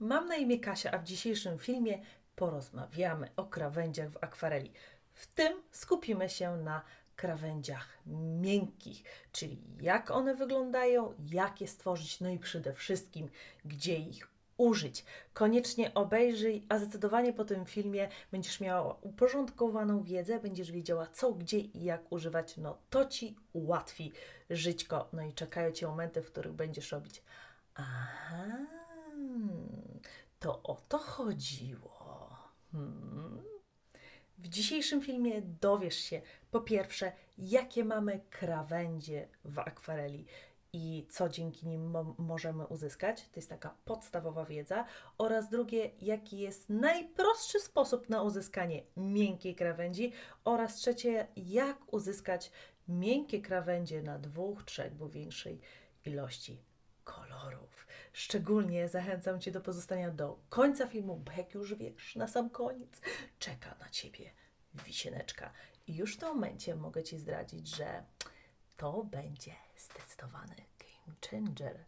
Mam na imię Kasia, a w dzisiejszym filmie porozmawiamy o krawędziach w akwareli. W tym skupimy się na krawędziach miękkich, czyli jak one wyglądają, jak je stworzyć, no i przede wszystkim, gdzie ich użyć. Koniecznie obejrzyj, a zdecydowanie po tym filmie będziesz miała uporządkowaną wiedzę, będziesz wiedziała co, gdzie i jak używać. No to Ci ułatwi żyćko. No i czekają Cię momenty, w których będziesz robić Aha, to o to chodziło. Hmm. W dzisiejszym filmie dowiesz się po pierwsze, jakie mamy krawędzie w akwareli i co dzięki nim mo- możemy uzyskać. To jest taka podstawowa wiedza. Oraz drugie, jaki jest najprostszy sposób na uzyskanie miękkiej krawędzi. Oraz trzecie, jak uzyskać miękkie krawędzie na dwóch, trzech lub większej ilości kolorów. Szczególnie zachęcam Cię do pozostania do końca filmu, bo jak już wiesz, na sam koniec czeka na Ciebie wisieneczka. I już w tym momencie mogę Ci zdradzić, że to będzie zdecydowany game changer.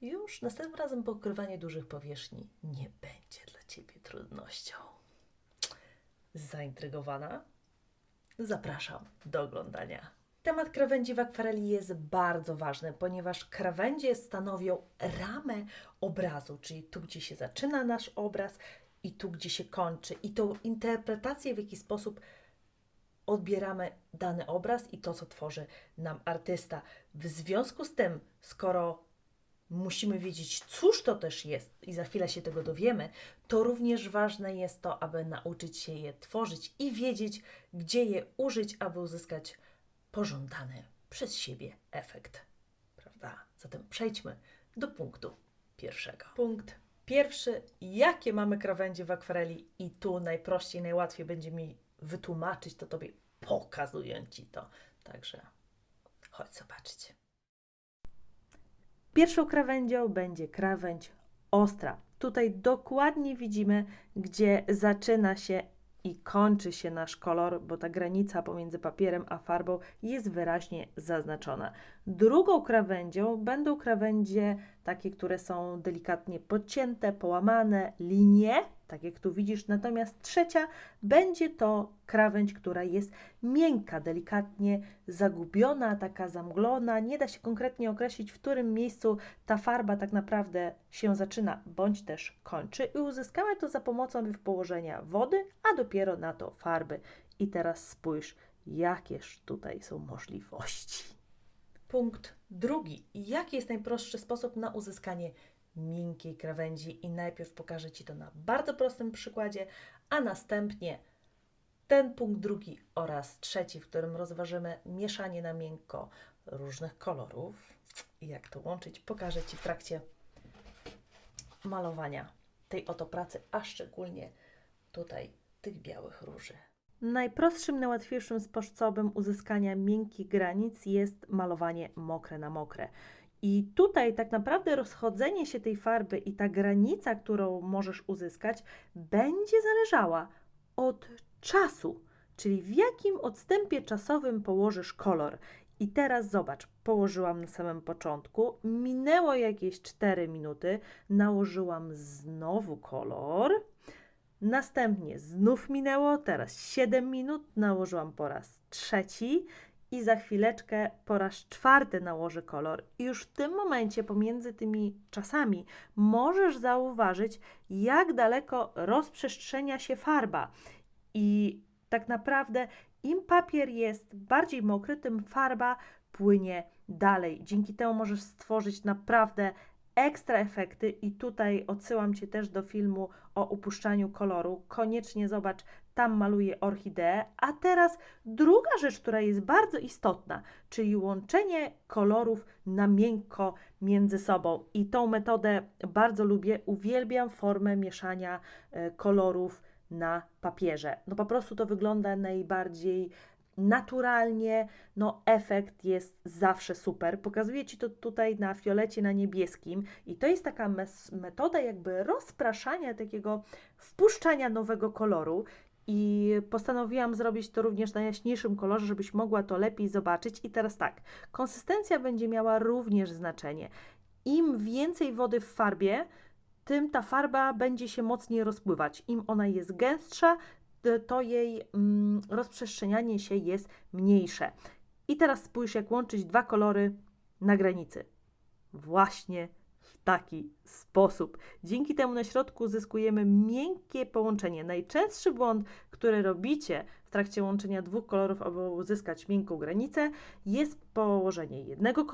Już następnym razem pokrywanie dużych powierzchni nie będzie dla Ciebie trudnością. Zaintrygowana? Zapraszam do oglądania. Temat krawędzi w akwareli jest bardzo ważny, ponieważ krawędzie stanowią ramę obrazu, czyli tu, gdzie się zaczyna nasz obraz i tu, gdzie się kończy. I tą interpretację, w jaki sposób odbieramy dany obraz i to, co tworzy nam artysta. W związku z tym, skoro musimy wiedzieć, cóż to też jest, i za chwilę się tego dowiemy, to również ważne jest to, aby nauczyć się je tworzyć i wiedzieć, gdzie je użyć, aby uzyskać pożądany przez siebie efekt. Prawda? Zatem przejdźmy do punktu pierwszego. Punkt pierwszy. Jakie mamy krawędzie w akwareli? I tu najprościej, najłatwiej będzie mi wytłumaczyć to Tobie, pokazując Ci to. Także chodź zobaczyć. Pierwszą krawędzią będzie krawędź ostra. Tutaj dokładnie widzimy, gdzie zaczyna się i kończy się nasz kolor, bo ta granica pomiędzy papierem a farbą jest wyraźnie zaznaczona. Drugą krawędzią będą krawędzie takie, które są delikatnie podcięte, połamane, linie, tak jak tu widzisz. Natomiast trzecia będzie to krawędź, która jest miękka, delikatnie zagubiona, taka zamglona. Nie da się konkretnie określić, w którym miejscu ta farba tak naprawdę się zaczyna bądź też kończy. I uzyskamy to za pomocą położenia wody, a dopiero na to farby. I teraz spójrz, jakież tutaj są możliwości. Punkt drugi. Jaki jest najprostszy sposób na uzyskanie miękkiej krawędzi? I najpierw pokażę Ci to na bardzo prostym przykładzie, a następnie ten punkt drugi oraz trzeci, w którym rozważymy mieszanie na miękko różnych kolorów i jak to łączyć, pokażę Ci w trakcie malowania tej oto pracy, a szczególnie tutaj tych białych róży. Najprostszym, najłatwiejszym sposobem uzyskania miękkich granic jest malowanie mokre na mokre. I tutaj tak naprawdę rozchodzenie się tej farby i ta granica, którą możesz uzyskać, będzie zależała od czasu, czyli w jakim odstępie czasowym położysz kolor. I teraz zobacz, położyłam na samym początku, minęło jakieś 4 minuty, nałożyłam znowu kolor. Następnie znów minęło, teraz 7 minut, nałożyłam po raz trzeci i za chwileczkę po raz czwarty nałożę kolor. I już w tym momencie, pomiędzy tymi czasami, możesz zauważyć, jak daleko rozprzestrzenia się farba. I tak naprawdę, im papier jest bardziej mokry, tym farba płynie dalej. Dzięki temu możesz stworzyć naprawdę ekstra efekty i tutaj odsyłam Cię też do filmu o upuszczaniu koloru. Koniecznie zobacz, tam maluję orchideę. A teraz druga rzecz, która jest bardzo istotna, czyli łączenie kolorów na miękko między sobą. I tą metodę bardzo lubię, uwielbiam formę mieszania e, kolorów na papierze. No po prostu to wygląda najbardziej naturalnie, no efekt jest zawsze super. Pokazuję Ci to tutaj na fiolecie, na niebieskim i to jest taka metoda jakby rozpraszania, takiego wpuszczania nowego koloru i postanowiłam zrobić to również na jaśniejszym kolorze, żebyś mogła to lepiej zobaczyć. I teraz tak, konsystencja będzie miała również znaczenie. Im więcej wody w farbie, tym ta farba będzie się mocniej rozpływać. Im ona jest gęstsza, to jej mm, rozprzestrzenianie się jest mniejsze. I teraz spójrz, jak łączyć dwa kolory na granicy. Właśnie w taki sposób. Dzięki temu na środku uzyskujemy miękkie połączenie. Najczęstszy błąd, który robicie w trakcie łączenia dwóch kolorów, aby uzyskać miękką granicę, jest położenie jednego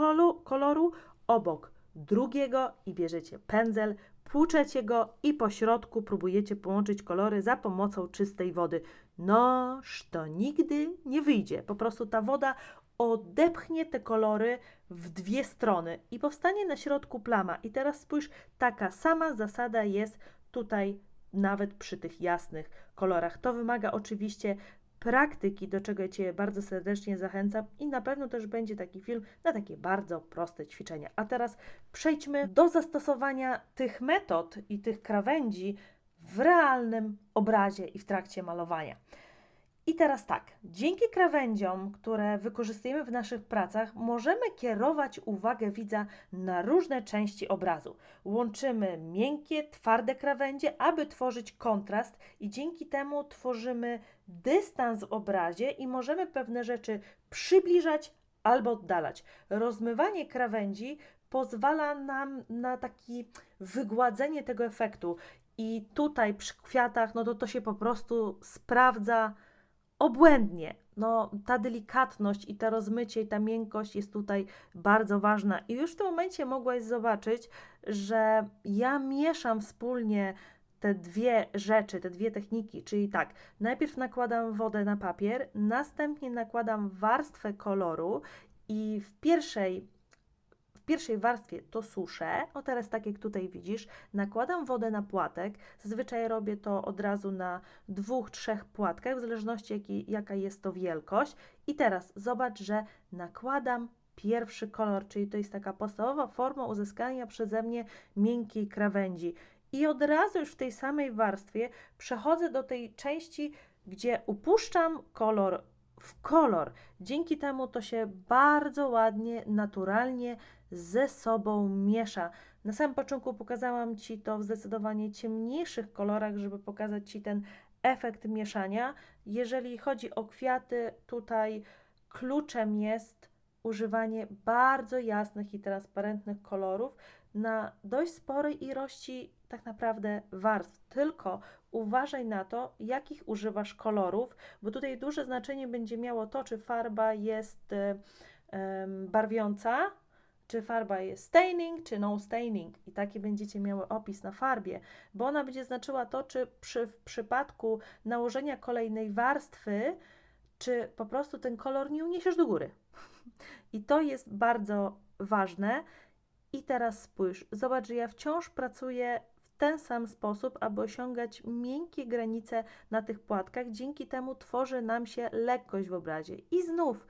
koloru obok drugiego i bierzecie pędzel, płuczecie go i po środku próbujecie połączyć kolory za pomocą czystej wody. Noż to nigdy nie wyjdzie. Po prostu ta woda odepchnie te kolory w dwie strony i powstanie na środku plama. I teraz spójrz, taka sama zasada jest tutaj nawet przy tych jasnych kolorach. To wymaga oczywiście praktyki, do czego Cię bardzo serdecznie zachęcam i na pewno też będzie taki film na takie bardzo proste ćwiczenia. A teraz przejdźmy do zastosowania tych metod i tych krawędzi w realnym obrazie i w trakcie malowania. I teraz tak, dzięki krawędziom, które wykorzystujemy w naszych pracach, możemy kierować uwagę widza na różne części obrazu. Łączymy miękkie, twarde krawędzie, aby tworzyć kontrast, i dzięki temu tworzymy dystans w obrazie i możemy pewne rzeczy przybliżać albo oddalać. Rozmywanie krawędzi pozwala nam na takie wygładzenie tego efektu. I tutaj przy kwiatach, no to to się po prostu sprawdza obłędnie. No, ta delikatność i ta rozmycie i ta miękkość jest tutaj bardzo ważna. I już w tym momencie mogłaś zobaczyć, że ja mieszam wspólnie te dwie rzeczy, te dwie techniki, czyli tak, najpierw nakładam wodę na papier, następnie nakładam warstwę koloru i w pierwszej pierwszej warstwie to suszę, o teraz tak jak tutaj widzisz, nakładam wodę na płatek, zazwyczaj robię to od razu na dwóch, trzech płatkach, w zależności jaki, jaka jest to wielkość. I teraz zobacz, że nakładam pierwszy kolor, czyli to jest taka podstawowa forma uzyskania przeze mnie miękkiej krawędzi. I od razu już w tej samej warstwie przechodzę do tej części, gdzie upuszczam kolor w kolor. Dzięki temu to się bardzo ładnie, naturalnie ze sobą miesza. Na samym początku pokazałam Ci to w zdecydowanie ciemniejszych kolorach, żeby pokazać Ci ten efekt mieszania. Jeżeli chodzi o kwiaty, tutaj kluczem jest używanie bardzo jasnych i transparentnych kolorów na dość sporej ilości tak naprawdę warstw. Tylko uważaj na to, jakich używasz kolorów, bo tutaj duże znaczenie będzie miało to, czy farba jest barwiąca, czy farba jest staining, czy no staining. I taki będziecie miały opis na farbie, bo ona będzie znaczyła to, czy przy, w przypadku nałożenia kolejnej warstwy, czy po prostu ten kolor nie uniesiesz do góry. I to jest bardzo ważne. I teraz spójrz, zobacz, że ja wciąż pracuję w ten sam sposób, aby osiągać miękkie granice na tych płatkach. Dzięki temu tworzy nam się lekkość w obrazie. I znów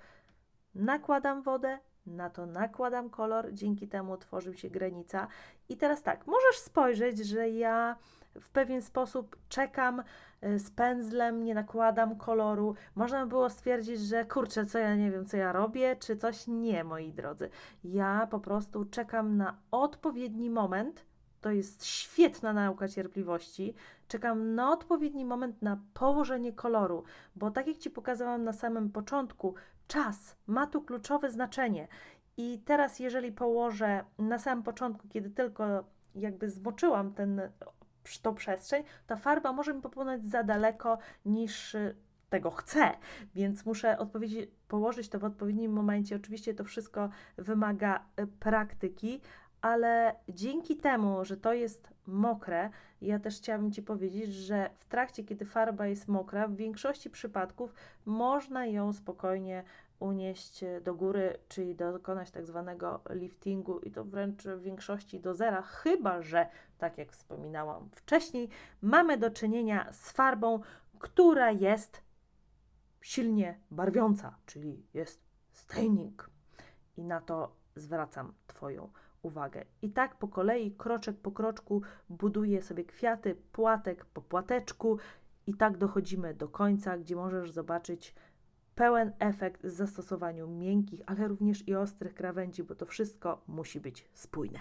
nakładam wodę, na to nakładam kolor, dzięki temu tworzy się granica. I teraz tak, możesz spojrzeć, że ja w pewien sposób czekam y, z pędzlem, nie nakładam koloru. Można by było stwierdzić, że kurczę, co ja nie wiem, co ja robię, czy coś nie, moi drodzy. Ja po prostu czekam na odpowiedni moment. To jest świetna nauka cierpliwości. Czekam na odpowiedni moment na położenie koloru, bo tak jak Ci pokazałam na samym początku, czas ma tu kluczowe znaczenie. I teraz, jeżeli położę na samym początku, kiedy tylko jakby zmoczyłam ten, tą przestrzeń, ta farba może mi popłynąć za daleko niż y, tego chcę, więc muszę odpowiedzi, położyć to w odpowiednim momencie. Oczywiście to wszystko wymaga y, praktyki, ale dzięki temu, że to jest mokre, ja też chciałabym Ci powiedzieć, że w trakcie, kiedy farba jest mokra, w większości przypadków można ją spokojnie unieść do góry, czyli dokonać tak zwanego liftingu i to wręcz w większości do zera, chyba że, tak jak wspominałam wcześniej, mamy do czynienia z farbą, która jest silnie barwiąca, czyli jest staining. I na to zwracam Twoją uwagę. I tak po kolei, kroczek po kroczku, buduję sobie kwiaty, płatek po płateczku, i tak dochodzimy do końca, gdzie możesz zobaczyć pełen efekt w zastosowaniu miękkich, ale również i ostrych krawędzi, bo to wszystko musi być spójne.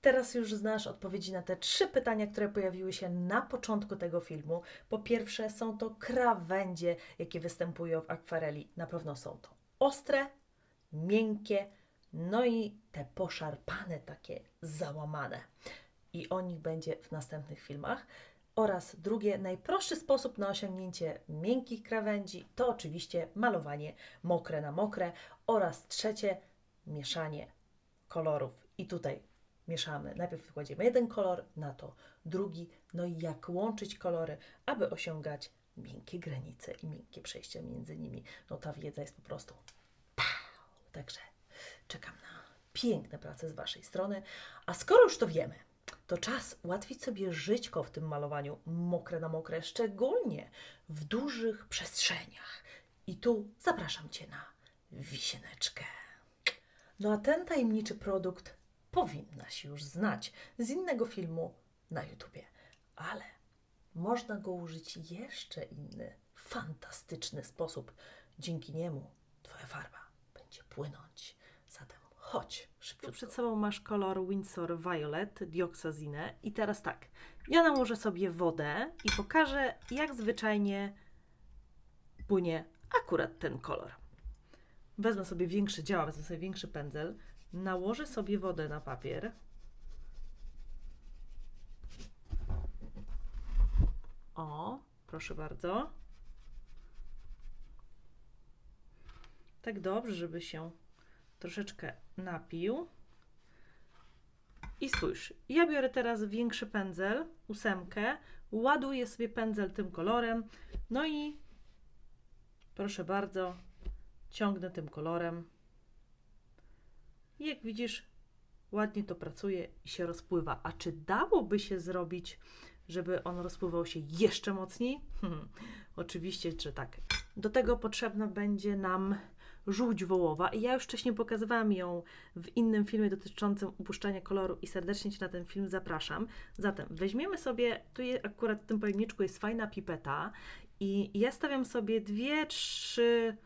Teraz już znasz odpowiedzi na te trzy pytania, które pojawiły się na początku tego filmu. Po pierwsze, są to krawędzie, jakie występują w akwareli. Na pewno są to ostre, miękkie, no i te poszarpane, takie załamane. I o nich będzie w następnych filmach. Oraz drugie, najprostszy sposób na osiągnięcie miękkich krawędzi to oczywiście malowanie mokre na mokre. Oraz trzecie, mieszanie kolorów. I tutaj mieszamy. Najpierw kładziemy jeden kolor, na to drugi. No i jak łączyć kolory, aby osiągać miękkie granice i miękkie przejścia między nimi. No ta wiedza jest po prostu Pow! Także czekam na piękne prace z Waszej strony. A skoro już to wiemy, to czas ułatwić sobie żyćko w tym malowaniu mokre na mokre, szczególnie w dużych przestrzeniach. I tu zapraszam Cię na wisieneczkę. No a ten tajemniczy produkt powinnaś już znać z innego filmu na YouTubie, ale można go użyć jeszcze inny, fantastyczny sposób. Dzięki niemu Twoja farba będzie płynąć. Chodź szybko. Przed sobą masz kolor Windsor Violet, dioksazinę. I teraz tak, ja nałożę sobie wodę i pokażę, jak zwyczajnie płynie akurat ten kolor. Wezmę sobie większy działa, wezmę sobie większy pędzel, nałożę sobie wodę na papier. O, proszę bardzo. Tak dobrze, żeby się troszeczkę napił. I spójrz, ja biorę teraz większy pędzel, ósemkę, ładuję sobie pędzel tym kolorem, no i proszę bardzo, ciągnę tym kolorem. Jak widzisz, ładnie to pracuje i się rozpływa. A czy dałoby się zrobić, żeby on rozpływał się jeszcze mocniej? Hmm, oczywiście, że tak. Do tego potrzebna będzie nam żółć wołowa i ja już wcześniej pokazywałam ją w innym filmie dotyczącym upuszczania koloru i serdecznie Cię na ten film zapraszam. Zatem weźmiemy sobie, tu akurat w tym pojemniczku jest fajna pipeta i ja stawiam sobie dwie, trzy,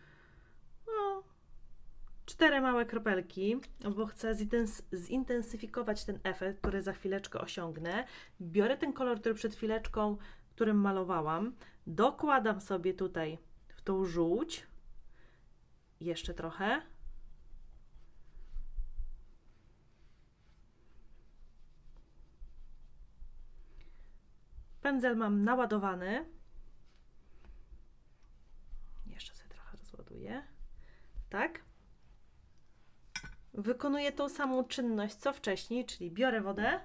no, cztery małe kropelki, bo chcę zintens- zintensyfikować ten efekt, który za chwileczkę osiągnę. Biorę ten kolor, który przed chwileczką, którym malowałam, dokładam sobie tutaj w tą żółć, jeszcze trochę. Pędzel mam naładowany. Jeszcze sobie trochę rozładuję. Tak. Wykonuję tą samą czynność co wcześniej, czyli biorę wodę.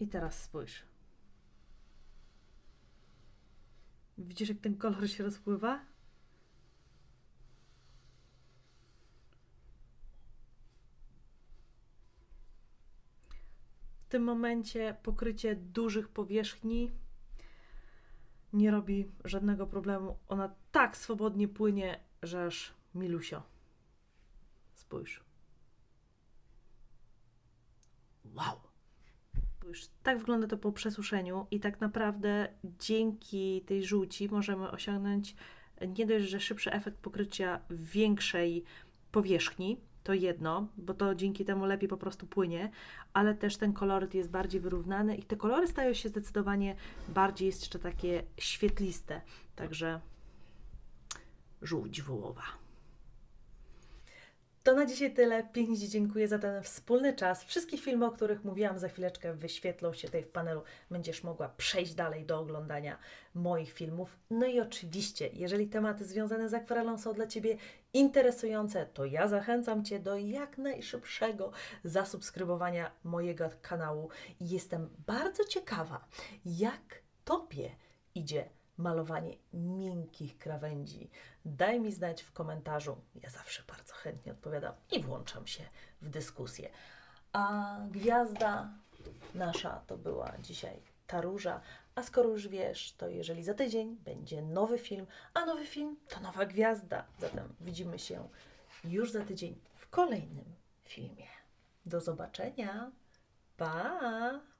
I teraz spójrz. Widzisz, jak ten kolor się rozpływa? W tym momencie pokrycie dużych powierzchni nie robi żadnego problemu. Ona tak swobodnie płynie, że aż milusio. Spójrz. Wow! Już tak wygląda to po przesuszeniu i tak naprawdę dzięki tej żółci możemy osiągnąć nie dość, że szybszy efekt pokrycia większej powierzchni, to jedno, bo to dzięki temu lepiej po prostu płynie, ale też ten koloryt jest bardziej wyrównany i te kolory stają się zdecydowanie bardziej jeszcze takie świetliste. Także żółć wołowa. To na dzisiaj tyle. Pięknie dziękuję za ten wspólny czas. Wszystkie filmy, o których mówiłam za chwileczkę, wyświetlą się tutaj w panelu. Będziesz mogła przejść dalej do oglądania moich filmów. No i oczywiście, jeżeli tematy związane z akwarelą są dla Ciebie interesujące, to ja zachęcam Cię do jak najszybszego zasubskrybowania mojego kanału. Jestem bardzo ciekawa, jak Tobie idzie malowanie miękkich krawędzi. Daj mi znać w komentarzu. Ja zawsze bardzo chętnie odpowiadam i włączam się w dyskusję. A gwiazda nasza to była dzisiaj ta róża. A skoro już wiesz, to jeżeli za tydzień będzie nowy film, a nowy film to nowa gwiazda. Zatem widzimy się już za tydzień w kolejnym filmie. Do zobaczenia! Pa!